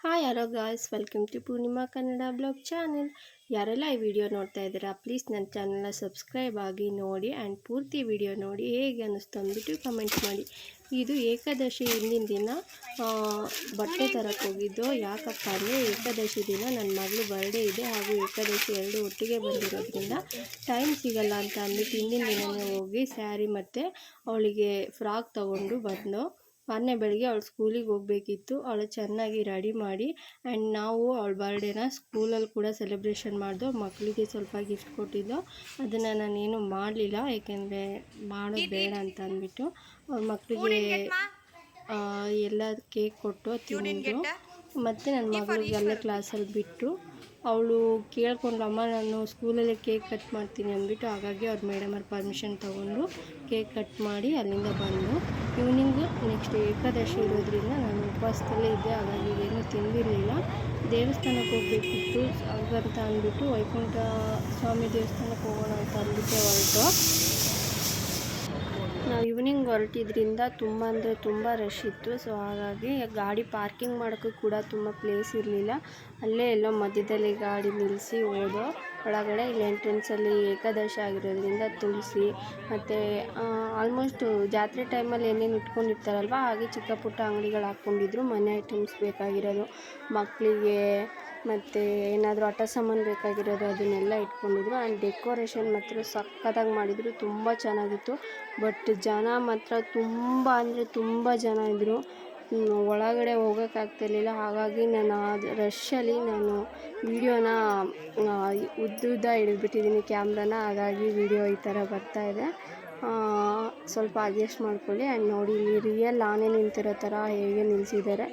Hi ಯಾರೋ guys welcome to Purnima Kannada blog channel ಯಾರೆಲ್ಲ ಈ ವಿಡಿಯೋ ನೋಡ್ತಾ ಇದ್ದೀರಾ ಪ್ಲೀಸ್ ನನ್ನ ಚಾನಲ್ನ ಸಬ್ಸ್ಕ್ರೈಬ್ ಆಗಿ ನೋಡಿ ಆ್ಯಂಡ್ ಪೂರ್ತಿ ವಿಡಿಯೋ ನೋಡಿ ಹೇಗೆ ಅನ್ನಿಸ್ತು ಅಂದ್ಬಿಟ್ಟು ಕಮೆಂಟ್ ಮಾಡಿ. ಇದು ಏಕಾದಶಿ ಹಿಂದಿನ ದಿನ ಬಟ್ಟೆ ತರಕ್ಕೆ ಹೋಗಿದ್ದು. ಯಾಕಪ್ಪ ಅಂದರೆ ಏಕಾದಶಿ ದಿನ ನನ್ನ ಮಗಳು ಬರ್ಡೇ ಇದೆ ಹಾಗೂ ಏಕಾದಶಿ ಎರಡು ಒಟ್ಟಿಗೆ ಬಂದಿರೋದ್ರಿಂದ ಟೈಮ್ ಸಿಗಲ್ಲ ಅಂತ ಅಂದ್ಬಿಟ್ಟು ಹಿಂದಿನ ದಿನವೇ ಹೋಗಿ ಸ್ಯಾರಿ ಮತ್ತು ಅವಳಿಗೆ ಫ್ರಾಕ್ ತೊಗೊಂಡು ಬಂದು ಮಾರನೇ ಬೆಳಗ್ಗೆ ಅವಳು ಸ್ಕೂಲಿಗೆ ಹೋಗಬೇಕಿತ್ತು. ಅವಳು ಚೆನ್ನಾಗಿ ರೆಡಿ ಮಾಡಿ ಆ್ಯಂಡ್ ನಾವು ಅವಳ ಬರ್ಡೇನ ಸ್ಕೂಲಲ್ಲಿ ಕೂಡ ಸೆಲೆಬ್ರೇಷನ್ ಮಾಡಿದೋ. ಮಕ್ಕಳಿಗೆ ಸ್ವಲ್ಪ ಗಿಫ್ಟ್ ಕೊಟ್ಟಿದ್ದೋ. ಅದನ್ನು ನಾನೇನು ಮಾಡಲಿಲ್ಲ. ಏಕೆಂದರೆ ಮಾಡೋದು ಬೇಡ ಅಂತ ಅಂದ್ಬಿಟ್ಟು ಅವ್ರ ಮಕ್ಕಳಿಗೆ ಎಲ್ಲ ಕೇಕ್ ಕೊಟ್ಟು ತಿಂದು ಮತ್ತು ನನ್ನ ಮಗಳಿಗೆ ಅಲ್ಲೇ ಕ್ಲಾಸಲ್ಲಿ ಬಿಟ್ಟರು ಅವಳು ಕೇಳ್ಕೊಂಡು ಅಮ್ಮ ನಾನು ಸ್ಕೂಲಲ್ಲೇ ಕೇಕ್ ಕಟ್ ಮಾಡ್ತೀನಿ ಅಂದ್ಬಿಟ್ಟು ಹಾಗಾಗಿ ಅವ್ರ ಮೇಡಮ್ ಅವ್ರ ಪರ್ಮಿಷನ್ ತೊಗೊಂಡು ಕೇಕ್ ಕಟ್ ಮಾಡಿ ಅಲ್ಲಿಂದ ಬಂದು ಈವ್ನಿಂಗು ನೆಕ್ಸ್ಟ್ ಏಕಾದಶಿ ಇರೋದ್ರಿಂದ ನಾನು ಉಪವಾಸದಲ್ಲೇ ಇದ್ದೆ. ಹಾಗಾಗಿ ಏನೂ ತಿಂದಿರಲಿಲ್ಲ. ದೇವಸ್ಥಾನಕ್ಕೆ ಹೋಗಬೇಕಿತ್ತು ಹಾಗಂತ ಅಂದ್ಬಿಟ್ಟು ವೈಕುಂಠ ಸ್ವಾಮಿ ದೇವಸ್ಥಾನಕ್ಕೆ ಹೋಗೋಣ ಅಂತ ಅಂದ್ಬಿಟ್ಟು ಹೊರಟು. ನಾವು ಈವ್ನಿಂಗ್ ಹೊರಟಿದ್ರಿಂದ ತುಂಬ ಅಂದರೆ ತುಂಬ ರಶ್ ಇತ್ತು. ಸೊ ಹಾಗಾಗಿ ಗಾಡಿ ಪಾರ್ಕಿಂಗ್ ಮಾಡೋಕ್ಕೂ ಕೂಡ ತುಂಬ ಪ್ಲೇಸ್ ಇರಲಿಲ್ಲ. ಅಲ್ಲೇ ಎಲ್ಲೋ ಮಧ್ಯದಲ್ಲಿ ಗಾಡಿ ನಿಲ್ಲಿಸಿ ಹೋದೋ, ಒಳಗಡೆ ಇಲ್ಲಿ ಎಂಟ್ರೆನ್ಸಲ್ಲಿ ಏಕಾದಶಿ ಆಗಿರೋದ್ರಿಂದ ತುಳಸಿ, ಮತ್ತು ಆಲ್ಮೋಸ್ಟ್ ಜಾತ್ರೆ ಟೈಮಲ್ಲಿ ಏನೇನು ಇಟ್ಕೊಂಡಿರ್ತಾರಲ್ವ, ಹಾಗೆ ಚಿಕ್ಕ ಪುಟ್ಟ ಅಂಗಡಿಗಳು ಹಾಕ್ಕೊಂಡಿದ್ರು. ಮನೆ ಐಟಮ್ಸ್ ಬೇಕಾಗಿರೋದು, ಮಕ್ಕಳಿಗೆ ಮತ್ತು ಏನಾದರೂ ಆಟ ಸಾಮಾನು ಬೇಕಾಗಿರೋದು ಅದನ್ನೆಲ್ಲ ಇಟ್ಕೊಂಡಿದ್ರು ಆ್ಯಂಡ್ ಡೆಕೋರೇಷನ್ ಮಾತ್ರ ಸಕ್ಕತ್ತಾಗಿ ಮಾಡಿದರು. ತುಂಬ ಚೆನ್ನಾಗಿತ್ತು. ಬಟ್ ಜನ ಮಾತ್ರ ತುಂಬ ಅಂದರೆ ತುಂಬ ಜನ ಇದ್ದರು ಒಳಗಡೆ ಹೋಗೋಕ್ಕಾಗ್ತಿರ್ಲಿಲ್ಲ ಹಾಗಾಗಿ ನಾನು ರಶ್ಶಲ್ಲಿ ನಾನು ವೀಡಿಯೋನ ಉದ್ದುದ್ದ ಹಿಡಿದ್ಬಿಟ್ಟಿದ್ದೀನಿ ಕ್ಯಾಮ್ರಾನ ಹಾಗಾಗಿ ವೀಡಿಯೋ ಈ ಥರ ಬರ್ತಾ ಇದೆ. ಆ, ಸ್ವಲ್ಪ ಅಡ್ಜಸ್ಟ್ ಮಾಡ್ಕೊಳ್ಳಿ. ಆ್ಯಂಡ್ ನೋಡಿ, ಇಲ್ಲಿ ರಿಯಲ್ ಆನೆ ನಿಂತಿರೋ ಥರ ಹೇಗೆ ನಿಲ್ಲಿಸಿದ್ದಾರೆ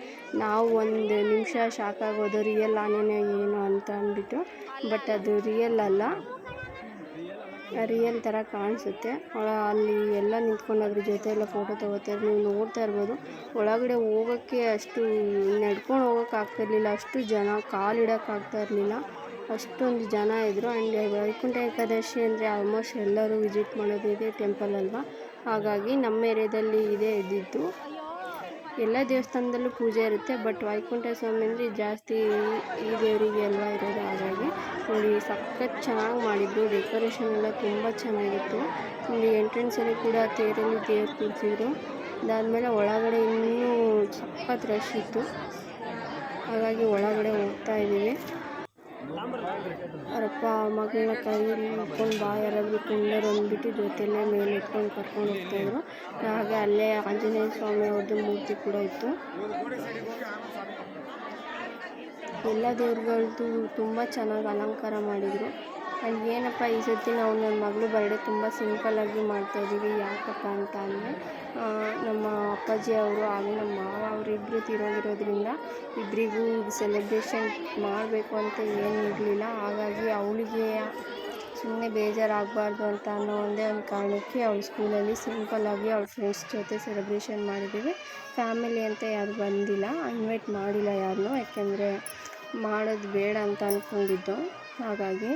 ನಾವು ಒಂದು ನಿಮಿಷ ಶಾಕ್ ಆಗೋದು ರಿಯಲ್ ಆನೆನೇ ಏನು ಅಂತ ಅಂದ್ಬಿಟ್ಟು ಬಟ್ ಅದು ರಿಯಲ್ ಅಲ್ಲ. ರಿಯಲ್ ಥರ ಕಾಣಿಸುತ್ತೆ. ಅಲ್ಲಿ ಎಲ್ಲ ನಿಂತ್ಕೊಂಡು ಅದ್ರ ಜೊತೆ ಎಲ್ಲ ಫೋಟೋ ತೊಗೋತಾರೆ. ನೀವು ನೋಡ್ತಾ ಇರ್ಬೋದು. ಒಳಗಡೆ ಹೋಗೋಕ್ಕೆ ಅಷ್ಟು, ನಡ್ಕೊಂಡು ಹೋಗೋಕ್ಕಾಗ್ತಿರ್ಲಿಲ್ಲ ಅಷ್ಟು ಜನ ಕಾಲು ಆಗ್ತಾ ಇರಲಿಲ್ಲ. ಅಷ್ಟೊಂದು ಜನ ಇದ್ದರು ಆ್ಯಂಡ್ ವೈಕುಂಠ ಏಕಾದಶಿ ಅಂದರೆ ಆಲ್ಮೋಸ್ಟ್ ಎಲ್ಲರೂ ವಿಸಿಟ್ ಮಾಡೋದು ಇದೆ ಟೆಂಪಲ್ ಅಲ್ವಾ? ಹಾಗಾಗಿ ನಮ್ಮ ಏರಿಯಾದಲ್ಲಿ ಇದೇ ಇದ್ದಿದ್ದು. ಎಲ್ಲ ದೇವಸ್ಥಾನದಲ್ಲೂ ಪೂಜೆ ಇರುತ್ತೆ ಬಟ್ ವೈಕುಂಠ ಸ್ವಾಮಿ ಅಂದರೆ ಜಾಸ್ತಿ ಈ ದೇವರಿಗೆ ಅಲ್ವಾ ಇರೋದು. ಹಾಗಾಗಿ ನೋಡಿ, ಸಖತ್ ಚೆನ್ನಾಗಿ ಮಾಡಿದ್ರು. ಡೆಕೋರೇಷನ್ ಎಲ್ಲ ತುಂಬ ಚೆನ್ನಾಗಿತ್ತು. ಇಲ್ಲಿ ಎಂಟ್ರೆನ್ಸಲ್ಲಿ ಕೂಡ ತೇರಲ್ಲಿ ದೇವ್ರು ಕೂರಿಸಿದ್ರು. ಅದಾದಮೇಲೆ ಒಳಗಡೆ ಇನ್ನೂ ಸಖತ್ ರಶ್ ಇತ್ತು. ಹಾಗಾಗಿ ಒಳಗಡೆ ಹೋಗ್ತಾ ಇದ್ದೀವಿ. ಅವರಪ್ಪ ಮಗಳನ್ನ ಕೈಯಲ್ಲಿ ಹಿಡ್ಕೊಂಡು ಬಾ ಯಾರಾದರೂ ಕುಂಡರು ಅಂದ್ಬಿಟ್ಟು ಮೇಲೆ ಇಟ್ಕೊಂಡು ಕರ್ಕೊಂಡು ಹೋಗ್ತಾಯಿದ್ರು ಹಾಗೆ ಅಲ್ಲೇ ಆಂಜನೇಯ ಸ್ವಾಮಿ ಅವ್ರದ್ದು ಮೂರ್ತಿ ಕೂಡ ಇತ್ತು. ಎಲ್ಲ ದೇವ್ರಗಳದ್ದು ತುಂಬ ಚೆನ್ನಾಗಿ ಅಲಂಕಾರ ಮಾಡಿದರು. ಏನಪ್ಪ ಈ ಸತಿ ನಾವು ನನ್ನ ಮಗಳು ಬರ್ಡೇ ತುಂಬ ಸಿಂಪಲ್ಲಾಗಿ ಮಾಡ್ತಾಯಿದ್ದೀವಿ ಯಾಕಪ್ಪ ಅಂತ ಅಂದರೆ ನಮ್ಮ ಅಪ್ಪಾಜಿ ಅವರು ಹಾಗೂ ನಮ್ಮ ಮಾವ ಅವರಿಬ್ಬರು ತೀರೋಗಿರೋದ್ರಿಂದ ಇಬ್ಬರಿಗೂ ಸೆಲೆಬ್ರೇಷನ್ ಮಾಡಬೇಕು ಅಂತ ಏನು ಇರಲಿಲ್ಲ. ಹಾಗಾಗಿ ಅವಳಿಗೆ ಸುಮ್ಮನೆ ಬೇಜಾರಾಗಬಾರ್ದು ಅಂತ ಅನ್ನೋ ಒಂದೇ ಒಂದು ಕಾರಣಕ್ಕೆ ಅವಳ ಸ್ಕೂಲಲ್ಲಿ ಸಿಂಪಲ್ಲಾಗಿ ಅವ್ಳ ಫ್ರೆಂಡ್ಸ್ ಜೊತೆ ಸೆಲೆಬ್ರೇಷನ್ ಮಾಡಿದ್ದೀವಿ ಫ್ಯಾಮಿಲಿ ಅಂತ ಯಾರು ಬಂದಿಲ್ಲ ಇನ್ವೈಟ್ ಮಾಡಿಲ್ಲ ಯಾರನ್ನೂ ಯಾಕೆಂದರೆ ಮಾಡೋದು ಬೇಡ ಅಂತ ಅಂದ್ಕೊಂಡಿದ್ದು ಹಾಗಾಗಿ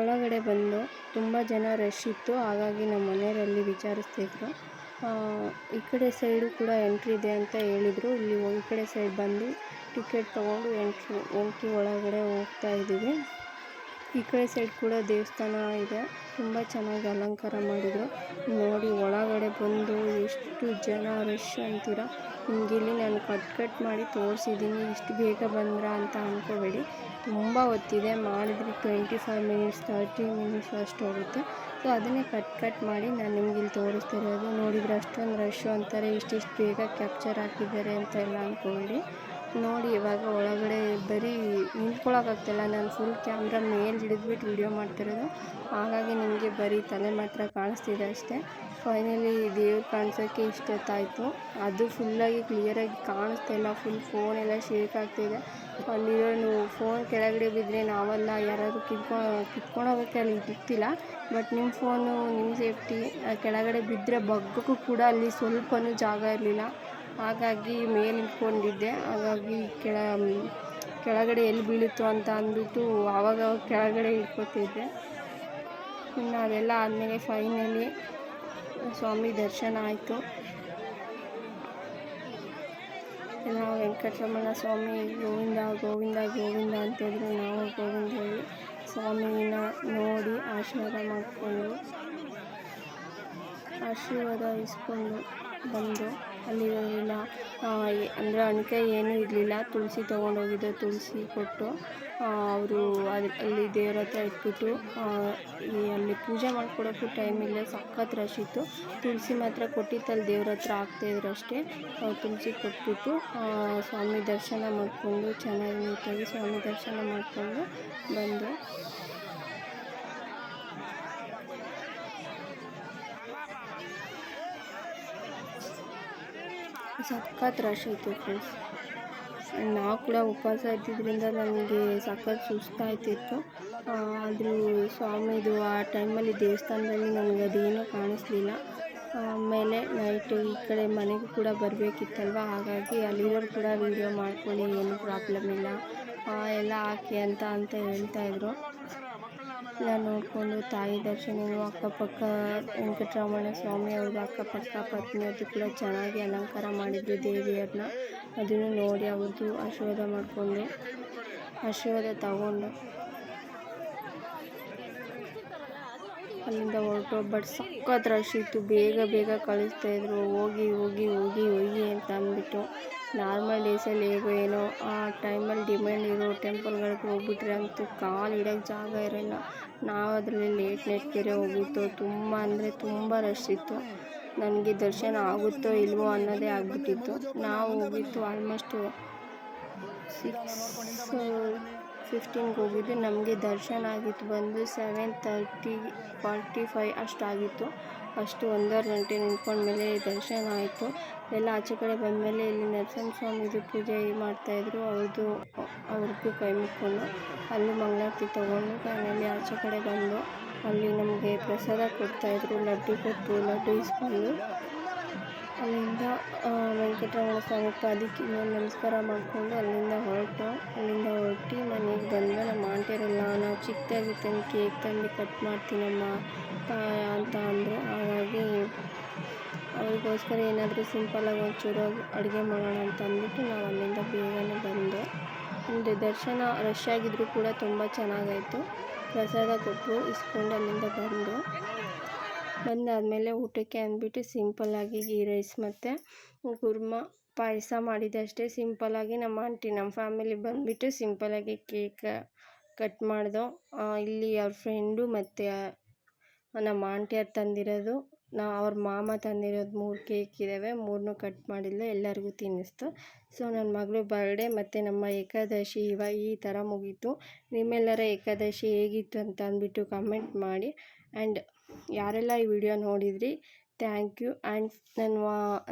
ಒಳಗಡೆ ಬಂದು ತುಂಬ ಜನ ರಶ್ ಇತ್ತು. ಹಾಗಾಗಿ ನಮ್ಮ ಮನೆಯವರಲ್ಲಿ ವಿಚಾರಿಸ್ತಿದ್ರು. ಈ ಕಡೆ ಸೈಡು ಕೂಡ ಎಂಟ್ರಿ ಇದೆ ಅಂತ ಹೇಳಿದರು. ಇಲ್ಲಿ ಈ ಕಡೆ ಸೈಡ್ ಬಂದು ಟಿಕೆಟ್ ತೊಗೊಂಡು ಎಂಟ್ರಿ ಎಂಟ್ರಿ ಒಳಗಡೆ ಹೋಗ್ತಾ ಇದ್ದೀವಿ. ಈ ಕಡೆ ಸೈಡ್ ಕೂಡ ದೇವಸ್ಥಾನ ಇದೆ. ತುಂಬ ಚೆನ್ನಾಗಿ ಅಲಂಕಾರ ಮಾಡಿದರು. ನೋಡಿ, ಒಳಗಡೆ ಬಂದು ಎಷ್ಟು ಜನ ರಶ್ ಅಂತೀರ? ನಿಮ್ಗೆ ಇಲ್ಲಿ ನಾನು ಕಟ್ ಕಟ್ ಮಾಡಿ ತೋರಿಸಿದ್ದೀನಿ. ಇಷ್ಟು ಬೇಗ ಬಂದ್ರ ಅಂತ ಅಂದ್ಕೋಬೇಡಿ ತುಂಬ ಹೊತ್ತಿದೆ, ಮಾಡಿದ್ರೆ twenty five minutes thirty minutes ಅಷ್ಟು ಹೋಗುತ್ತೆ. ಸೊ ಅದನ್ನೇ ಕಟ್ ಕಟ್ ಮಾಡಿ ನಾನು ನಿಮ್ಗೆ ಇಲ್ಲಿ ತೋರಿಸ್ತಿರೋದು. ನೋಡಿದರೆ ಅಷ್ಟೊಂದು ರಶ್ಶು ಅಂತಾರೆ ಇಷ್ಟಿಷ್ಟು ಬೇಗ ಕ್ಯಾಪ್ಚರ್ ಹಾಕಿದ್ದಾರೆ ಅಂತ ಎಲ್ಲ ಅಂದ್ಕೋಬೇಡಿ ನೋಡಿ, ಇವಾಗ ಒಳಗಡೆ ಬರೀ ನಿಂತ್ಕೊಳ್ಳೋಕ್ಕಾಗ್ತಿಲ್ಲ ನಾನು ಫುಲ್ ಕ್ಯಾಮ್ರಾ ಮೇಲೆ ಹಿಡಿದ್ಬಿಟ್ಟು ವಿಡಿಯೋ ಮಾಡ್ತಿರೋದು. ಹಾಗಾಗಿ ನಿಮಗೆ ಬರೀ ತಲೆ ಮಾತ್ರ ಕಾಣಿಸ್ತಿದೆ ಅಷ್ಟೇ. ಫೈನಲಿ ದೇವ್ರು ಕಾಣಿಸೋಕ್ಕೆ ಇಷ್ಟೊತ್ತಾಯಿತು. ಅದು ಫುಲ್ಲಾಗಿ ಕ್ಲಿಯರಾಗಿ ಕಾಣಿಸ್ತಾ ಇಲ್ಲ. ಫುಲ್ ಫೋನೆಲ್ಲ ಶೇಕ್ ಆಗ್ತಿದೆ. ಅಲ್ಲಿರೋ ಫೋನ್ ಕೆಳಗಡೆ ಬಿದ್ದರೆ ನಾವೆಲ್ಲ ಯಾರಾದರೂ ಕಿತ್ಕೊ ಕಿತ್ಕೊಂಡು ಹೋಗೋಕ್ಕೆ ಅಲ್ಲಿ ಗೊತ್ತಿಲ್ಲ ಬಟ್ ನಿಮ್ಮ ಫೋನು ನಿಮ್ಮ ಸೇಫ್ಟಿ ಕೆಳಗಡೆ ಬಿದ್ದರೆ ಬಗ್ಗಕ್ಕೂ ಕೂಡ ಅಲ್ಲಿ ಸ್ವಲ್ಪವೂ ಜಾಗ ಇರಲಿಲ್ಲ. ಹಾಗಾಗಿ ಮೇಲೆ ಇಟ್ಕೊಂಡಿದ್ದೆ ಹಾಗಾಗಿ ಕೆಳ, ಕೆಳಗಡೆ ಎಲ್ಲಿ ಬೀಳುತ್ತೋ ಅಂತ ಅಂದ್ಬಿಟ್ಟು ಆವಾಗ ಕೆಳಗಡೆ ಇಟ್ಕೊತಿದ್ದೆ. ಇನ್ನು ಅದೆಲ್ಲ ಆದಮೇಲೆ ಫೈನಲಿ ಸ್ವಾಮಿ ದರ್ಶನ ಆಯಿತು. ನಾವು ವೆಂಕಟರಮಣ ಸ್ವಾಮಿ, ಗೋವಿಂದ ಗೋವಿಂದ ಗೋವಿಂದ ಅಂತಂದರೆ ನಾವು ಗೋವಿಂದ ಹೇಳಿ ಸ್ವಾಮಿನ ನೋಡಿ ಆಶೀರ್ವಾದ ಮಾಡಿಕೊಂಡು, ಆಶೀರ್ವಾದ ಇಸ್ಕೊಂಡು ಬಂದು ಅಲ್ಲಿರೋರೆಲ್ಲ ಅಂದರೆ ಅಣಕೆ ಏನೂ ಇರಲಿಲ್ಲ. ತುಳಸಿ ತೊಗೊಂಡೋಗಿದ್ದೆ, ತುಳಸಿ ಕೊಟ್ಟು. ಅವರು ಅಲ್ಲಿ ಅಲ್ಲಿ ದೇವ್ರ ಹತ್ರ ಇಟ್ಬಿಟ್ಟು ಅಲ್ಲಿ ಪೂಜೆ ಮಾಡ್ಕೊಡೋಕ್ಕೂ ಟೈಮ್ ಇಲ್ಲ ಸಖತ್ ರಶ್ ಇತ್ತು. ತುಳಸಿ ಮಾತ್ರ ಕೊಟ್ಟಿತ್ತಲ್ಲಿ ದೇವ್ರ ಹತ್ರ ಹಾಕ್ತಾಯಿದ್ರು ಅಷ್ಟೇ. ತುಳಸಿ ಕೊಟ್ಬಿಟ್ಟು ಸ್ವಾಮಿ ದರ್ಶನ ಮಾಡಿಕೊಂಡು ಚೆನ್ನಾಗಿ ನೀಟಾಗಿ ಸ್ವಾಮಿ ದರ್ಶನ ಮಾಡಿಕೊಂಡು ಬಂದು ಸಖತ್ ರಶ್ ಇತ್ತು ಫ್ರೆಂಡ್ಸ್ ನಾವು ಕೂಡ ಉಪವಾಸ ಇದ್ದಿದ್ದರಿಂದ ನನಗೆ ಸಖತ್ ಸುಸ್ತಾಯ್ತಿತ್ತು ಆದರೂ ಸ್ವಾಮಿದು ಆ ಟೈಮಲ್ಲಿ ದೇವಸ್ಥಾನದಲ್ಲಿ ನನಗೆ ಅದೇನೂ ಕಾಣಿಸ್ಲಿಲ್ಲ. ಆಮೇಲೆ ನೈಟು ಈ ಕಡೆ ಮನೆಗೂ ಕೂಡ ಬರಬೇಕಿತ್ತಲ್ವ? ಹಾಗಾಗಿ ಅಲ್ಲಿರೋರು ಕೂಡ ವೀಡಿಯೋ ಮಾಡ್ಕೊಳ್ಳಿ, ಏನು ಪ್ರಾಬ್ಲಮ್ ಇಲ್ಲ. ಎಲ್ಲ ಹಾಕಿ ಅಂತ ಅಂತ ಹೇಳ್ತಾಯಿದ್ರು ನಾನು ನೋಡಿಕೊಂಡು ತಾಯಿ ದರ್ಶನವೂ ಅಕ್ಕಪಕ್ಕ ವೆಂಕಟರಮಣ ಸ್ವಾಮಿ ಅವ್ರದ್ದು ಅಕ್ಕಪಕ್ಕ ಪತ್ನಿಯವ್ರದ್ದು ಕೂಡ ಚೆನ್ನಾಗಿ ಅಲಂಕಾರ ಮಾಡಿದ್ರು ದೇವಿಯರನ್ನ ಅದನ್ನು ನೋಡಿ ಅವ್ರದ್ದು ಆಶೀರ್ವಾದ ಮಾಡಿಕೊಂಡು, ಆಶೀರ್ವಾದ ತಗೊಂಡು ಅಲ್ಲಿಂದ ಹೊರಟು. ಬಟ್ ಸಖತ್ ರಶ್ ಇತ್ತು. ಬೇಗ ಬೇಗ ಕಳಿಸ್ತಾಯಿದ್ರು ಹೋಗಿ ಹೋಗಿ ಹೋಗಿ ಹೋಗಿ ಅಂತ ಅಂದ್ಬಿಟ್ಟು ನಾರ್ಮಲ್ ಡೇಸಲ್ಲಿ ಹೇಗೋ ಏನೋ, ಆ ಟೈಮಲ್ಲಿ ಡಿಮ್ಯಾಂಡ್ ಇರೋ ಟೆಂಪಲ್ಗಳಿಗೆ ಹೋಗ್ಬಿಟ್ರೆ ಅಂತೂ ಕಾಲು ಇಡೋಕ್ಕೆ ಜಾಗ ಇರೋಲ್ಲ. ನಾವು ಅದರಲ್ಲಿ ಲೇಟ್ ನೆಟ್ಗೆರೆ ಹೋಗಿತ್ತು ತುಂಬ ಅಂದರೆ ತುಂಬ ರಶ್ ಇತ್ತು. ನನಗೆ ದರ್ಶನ ಆಗುತ್ತೋ ಇಲ್ವೋ ಅನ್ನೋದೇ ಆಗಿಬಿಟ್ಟಿತ್ತು. ನಾವು ಹೋಗಿತ್ತು ಆಲ್ಮೋಸ್ಟು ಸಿಕ್ಸ್ ಫಿಫ್ಟೀನ್ಗೆ ಹೋಗಿದ್ದು. ನಮಗೆ ದರ್ಶನ ಆಗಿತ್ತು. ಬಂದು ಸೆವೆನ್ ತರ್ಟಿ ಫಾರ್ಟಿ ಫೈವ್ ಅಷ್ಟಾಗಿತ್ತು ಅಷ್ಟು ಒಂದೂವರೆ ಗಂಟೆ ನಿಂತ್ಕೊಂಡ್ಮೇಲೆ ದರ್ಶನ ಆಯಿತು. ಎಲ್ಲ ಆಚೆ ಕಡೆ ಬಂದಮೇಲೆ ಇಲ್ಲಿ ನರಸಿಂಹ ಸ್ವಾಮಿದು ಪೂಜೆ ಮಾಡ್ತಾಯಿದ್ರು ಅವ್ರದ್ದು ಅವ್ರಿಗೂ ಕೈ ಮುಕ್ಕೊಂಡು ಅಲ್ಲಿ ಮಂಗಳಾರತಿ ತೊಗೊಂಡು ಆಮೇಲೆ ಆಚೆ ಕಡೆ ಬಂದು ಅಲ್ಲಿ ನಮಗೆ ಪ್ರಸಾದ ಕೊಡ್ತಾಯಿದ್ರು ಲಡ್ಡು ಕೊಟ್ಟು, ಲಡ್ಡು ಇಸ್ಕೊಂಡು. ಅಲ್ಲಿಂದ ವೆಂಕಟರಮಣ ಸ್ವಾಮಿ ಪಾದಕ್ಕೆ ನಮಸ್ಕಾರ ಮಾಡಿಕೊಂಡು ಅಲ್ಲಿಂದ ಹೊರಟು. ಅಲ್ಲಿಂದ ಹೊರಟು ಮನೆಗೆ ಬಂದು, ನಮ್ಮ ಆಂಟಿಯರೆಲ್ಲ, ನಾವು ಚಿಕ್ಕದಾಗಿ ತಂದು ಕೇಕ್ ತಂದು ಕಟ್ ಮಾಡ್ತೀನಮ್ಮ ಅಂತ ಅಂದರು. ಹಾಗಾಗಿ ಅವ್ರಿಗೋಸ್ಕರ ಏನಾದರೂ ಸಿಂಪಲ್ಲಾಗಿ ಒಂಚೂರು ಅಡುಗೆ ಮಾಡೋಣ ಅಂತ ಅಂದ್ಬಿಟ್ಟು ನಾವು ಅಲ್ಲಿಂದ ಬೇಗನೆ ಬಂದು, ಒಂದು ದರ್ಶನ ರಶ್ ಆಗಿದ್ದರೂ ಕೂಡ ತುಂಬ ಚೆನ್ನಾಗಾಯಿತು. ಪ್ರಸಾದ ಕೊಟ್ಟರು, ಇಸ್ಕೊಂಡು ಅಲ್ಲಿಂದ ಬಂದು. ಬಂದಾದಮೇಲೆ ಊಟಕ್ಕೆ ಅಂದ್ಬಿಟ್ಟು ಸಿಂಪಲ್ಲಾಗಿ ಗೀ ರೈಸ್ ಮತ್ತು ಕುರ್ಮ ಪಾಯಸ ಮಾಡಿದ್ದೆ ಅಷ್ಟೇ ಸಿಂಪಲ್ಲಾಗಿ ನಮ್ಮ ಆಂಟಿ, ನಮ್ಮ ಫ್ಯಾಮಿಲಿ ಬಂದುಬಿಟ್ಟು ಸಿಂಪಲ್ಲಾಗಿ ಕೇಕ್ ಕಟ್ ಮಾಡಿದೋ ಇಲ್ಲಿ ಅವ್ರ ಫ್ರೆಂಡು ಮತ್ತು ನಮ್ಮ ಆಂಟಿಯವ್ರು ತಂದಿರೋದು, ನಾ, ಅವ್ರ ಮಾಮ ತಂದಿರೋದು ಮೂರು ಕೇಕ್ ಇದ್ದಾವೆ ಮೂರನ್ನೂ ಕಟ್ ಮಾಡಿಲ್ಲ ಎಲ್ಲರಿಗೂ ತಿನ್ನಿಸ್ತು. ಸೊ, ನನ್ನ ಮಗಳು ಬರ್ಡೇ ಮತ್ತು ನಮ್ಮ ಏಕಾದಶಿ ಇವಾಗ ಈ ಥರ ಮುಗೀತು. ನಿಮ್ಮೆಲ್ಲರ ಏಕಾದಶಿ ಹೇಗಿತ್ತು ಅಂತ ಅಂದ್ಬಿಟ್ಟು ಕಮೆಂಟ್ ಮಾಡಿ. ಆ್ಯಂಡ್ ಯಾರೆಲ್ಲ ಈ ವಿಡಿಯೋ ನೋಡಿದ್ರಿ ಥ್ಯಾಂಕ್ ಯು ಆ್ಯಂಡ್ ನನ್ನ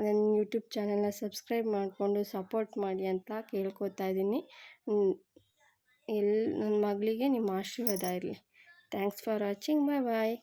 ನನ್ನ ಯೂಟ್ಯೂಬ್ ಚಾನಲ್ನ ಸಬ್ಸ್ಕ್ರೈಬ್ ಮಾಡಿಕೊಂಡು ಸಪೋರ್ಟ್ ಮಾಡಿ ಅಂತ ಕೇಳ್ಕೊತಾ ಇದ್ದೀನಿ. ಎಲ್ಲಿ ನನ್ನ ಮಗಳಿಗೆ ನಿಮ್ಮ ಆಶೀರ್ವಾದ ಇರಲಿ. Thanks for watching bye bye